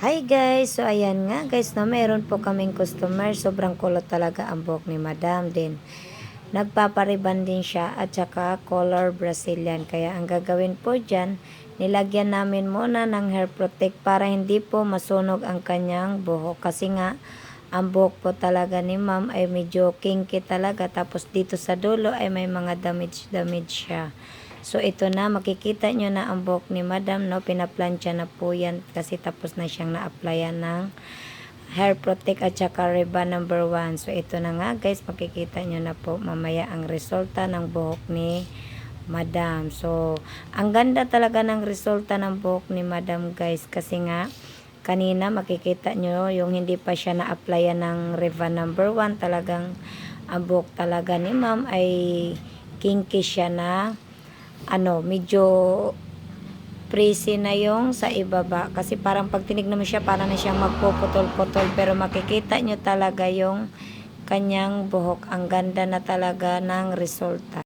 Hi guys! So ayan nga guys, no, meron po kaming customer. Sobrang kulot talaga ang buhok ni Madam din. Nagpapariban din siya at saka color Brazilian. Kaya ang gagawin po dyan, nilagyan namin muna ng hair protect para hindi po masunog ang kanyang buhok. Kasi nga, ang buhok po talaga ni ma'am ay medyo kinky talaga. Tapos dito sa dulo ay may mga damage-damage siya. So ito na, makikita nyo na ang buhok ni madam, no? Pinaplansya na po yan kasi tapos na siyang na-applyan ng hair protect at saka ribbon number 1. So ito na nga guys, makikita nyo na po mamaya ang resulta ng buhok ni madam. So, ang ganda talaga ng resulta ng buhok ni madam guys kasi nga, kanina makikita nyo yung hindi pa siya na-applyan ng ribbon number 1. Talagang ang buhok talaga ni ma'am ay kinky siya na ano, medyo prissy na yung sa ibaba. Kasi parang pag tinignan mo siya, parang na siyang magpuputol-putol. Pero makikita nyo talaga yung kanyang buhok. Ang ganda na talaga ng resulta.